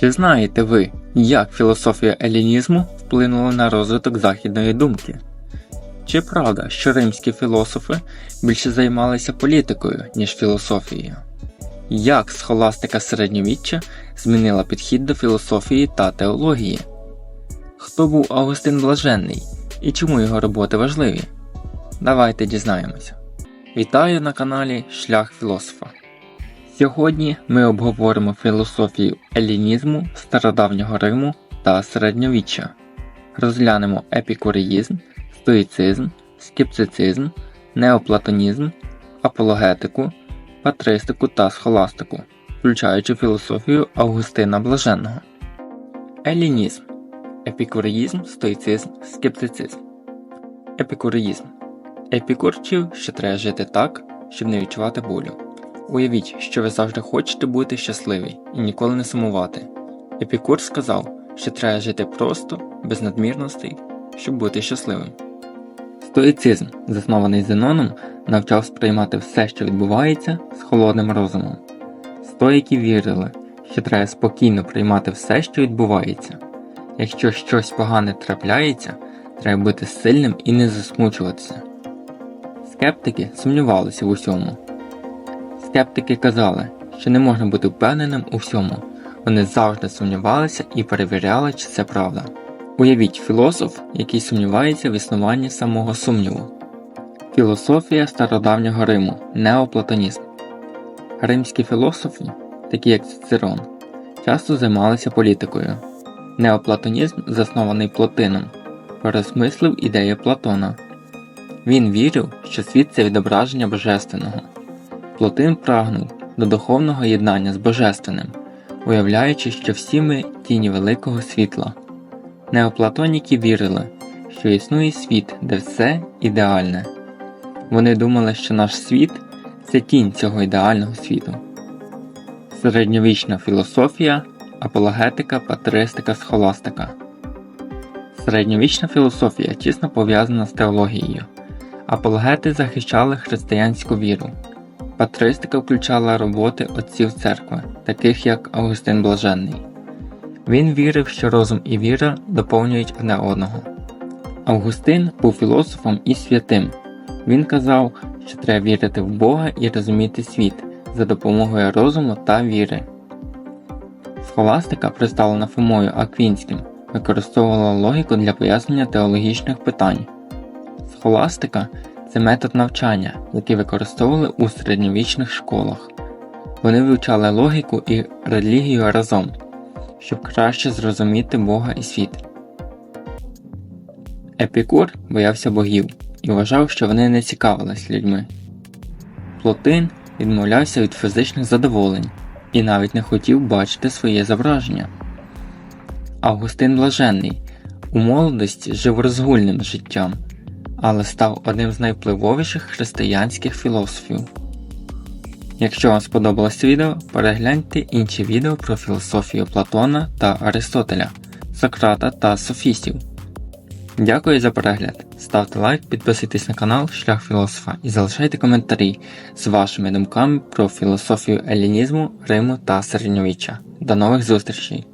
Чи знаєте ви, як філософія елінізму вплинула на розвиток західної думки? Чи правда, що римські філософи більше займалися політикою, ніж філософією? Як схоластика середньовіччя змінила підхід до філософії та теології? Хто був Августин Блаженний і чому його роботи важливі? Давайте дізнаємося. Вітаю на каналі Шлях філософа. Сьогодні ми обговоримо філософію елінізму, стародавнього Риму та середньовіччя. Розглянемо епікуріїзм, стоїцизм, скептицизм, неоплатонізм, апологетику, патристику та схоластику, включаючи філософію Августина Блаженного. Елінізм, епікуріїзм, стоїцизм, скептицизм. Епікуріїзм. Епікур вчив, що треба жити так, щоб не відчувати болю. Уявіть, що ви завжди хочете бути щасливі і ніколи не сумувати. Епікур сказав, що треба жити просто, без надмірностей, щоб бути щасливим. Стоїцизм, заснований Зеноном, навчав сприймати все, що відбувається, з холодним розумом. Стоїки вірили, що треба спокійно приймати все, що відбувається. Якщо щось погане трапляється, треба бути сильним і не засмучуватися. Скептики сумнівалися в усьому. Скептики казали, що не можна бути впевненим у всьому. Вони завжди сумнівалися і перевіряли, чи це правда. Уявіть філософ, який сумнівається в існуванні самого сумніву. Філософія стародавнього Риму неоплатонізм. Римські філософи, такі як Цицерон, часто займалися політикою. Неоплатонізм, заснований Плотином, пересмислив ідеї Платона. Він вірив, що світ це відображення божественного. Плотин прагнув до духовного єднання з Божественним, уявляючи, що всі ми тіні великого світла. Неоплатоніки вірили, що існує світ, де все ідеальне. Вони думали, що наш світ це тінь цього ідеального світу. Середньовічна філософія, апологетика, патристика, схоластика. Середньовічна філософія тісно пов'язана з теологією. Апологети захищали християнську віру. Патристика включала роботи отців церкви, таких як Августин Блаженний. Він вірив, що розум і віра доповнюють одне одного. Августин був філософом і святим. Він казав, що треба вірити в Бога і розуміти світ за допомогою розуму та віри. Схоластика, представлена Фомою Аквінським, використовувала логіку для пояснення теологічних питань. Схоластика це метод навчання, який використовували у середньовічних школах. Вони вивчали логіку і релігію разом, щоб краще зрозуміти Бога і світ. Епікур боявся богів і вважав, що вони не цікавились людьми. Плотин відмовлявся від фізичних задоволень і навіть не хотів бачити своє зображення. Августин Блаженний у молодості жив розгульним життям, але став одним з найвпливовіших християнських філософів. Якщо вам сподобалось відео, перегляньте інші відео про філософію Платона та Аристотеля, Сократа та Софістів. Дякую за перегляд. Ставте лайк, підписуйтесь на канал Шлях Філософа і залишайте коментарі з вашими думками про філософію елінізму, Риму та середньовіччя. До нових зустрічей!